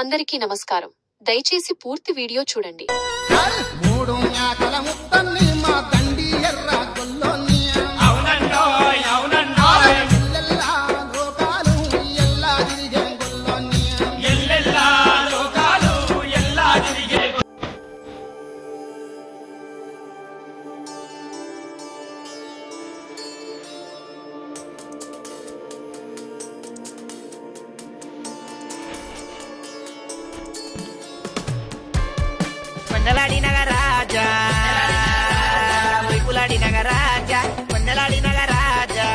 అందరికీ నమస్కారం. దయచేసి పూర్తి వీడియో చూడండి. కొండలాడి నగరాజా వైపులాడి నగరాజా కొండలాడి నగరాజా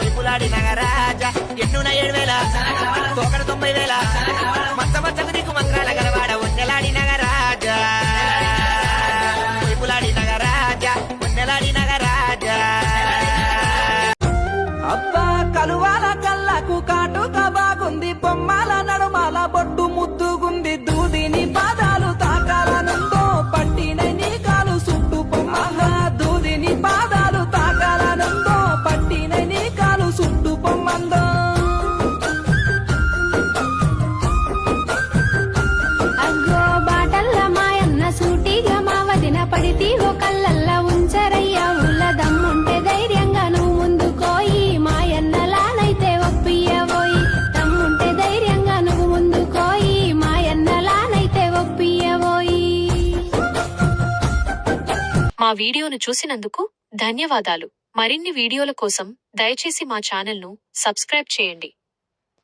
వైపులాడి నగరాజా ఎన్నున ఏడు వేల తొంభై వేల. అగ్గో బాటల్ల మాయన్న సూటిగా మా వదిన పడితి కళ్ళల్ల ఉంచరయ్యా దమ్ముంటే ధైర్యంగా నువ్వు ముందుకోయి. దమ్ముంటే ధైర్యంగా నువ్వు ముందుకోయి. మా వీడియోను చూసినందుకు ధన్యవాదాలు. మరిన్ని వీడియోల కోసం దయచేసి మా ఛానల్ను సబ్స్క్రైబ్ చేయండి.